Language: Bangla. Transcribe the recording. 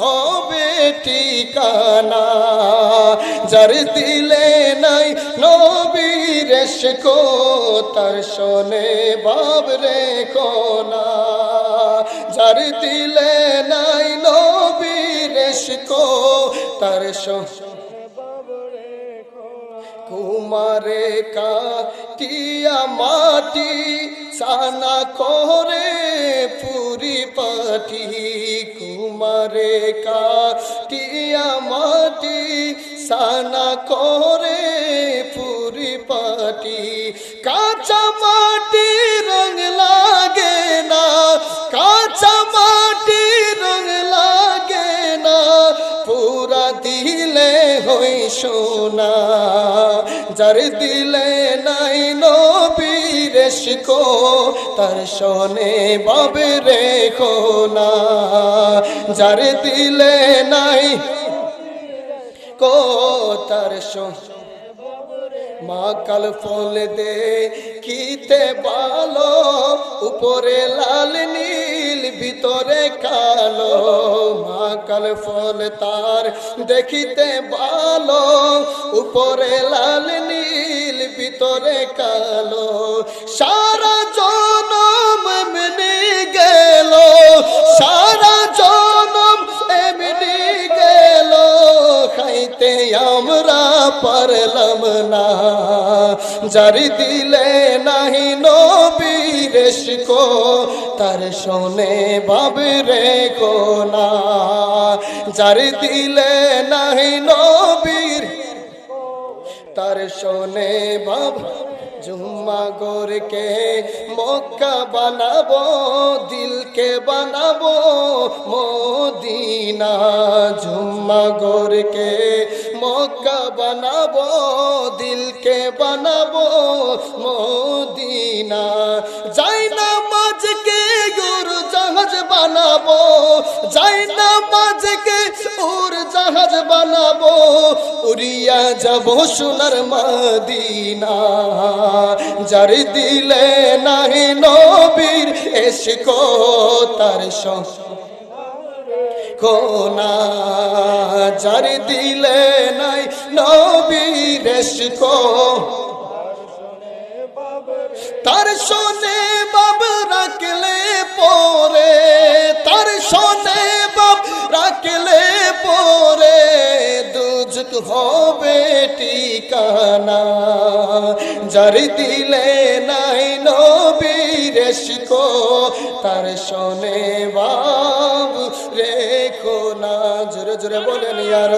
হবে ঠিকানা, যার দিলে নাই নবীর কো তার শোনে বাব রেখো না। যার দিলে নাই নবীর কো তার শোনে কুমারে কাটিয়া মাটি সানা করে পুরি পাটি কুমারে কাটিয়া মাটি সানা করে পুরি পাটি। কাঁচা মাটি রং লাগে না, কাঁচা মাটি রং লাগে না, পুরা দিলে হই সোনা। যার দিলে নাই শিখো তার শোনে বাবে রেখো না। যার দিলে নাই কো, তার মা কাল ফল দে কিতে ভালো উপরে লাল নীল, ভিতরে কালো। মা কাল ফল তার দেখিতে ভালো উপরে লাল নীল, ভিতরে কালো। পারলাম না। জারি দিলে নাহি নবীর শিখো তার শোনে বাবে রেখো না। জারি দিলে নাহি নবীর তার শোনে বাবা জুম্মা গোরকে মক্কা বানাবো, দিলকে বানাবো মদিনা। জুম্মা গোরকে মক্কা বানাবো, দিলকে বানাবো মদিনা। যাই না মাঝকে গুরু জাহাজ বানাবো, যাই না মাঝকে উর জাহাজ বানাবো, উড়িয়া যাব সোনার মদিনা। যার দিলে নাহি নবীর এসকো তার কোনা যার দিলে নাই নবীর এসকো তার শোনে বাব রাখলে পরে, তার শোনে বাব রাখলে পরে দুজক হবে ঠিকানা। যার দিলে নাই নবীর শিখো তার শোনে বাব রেখো না জোরে বলেন ইয়ার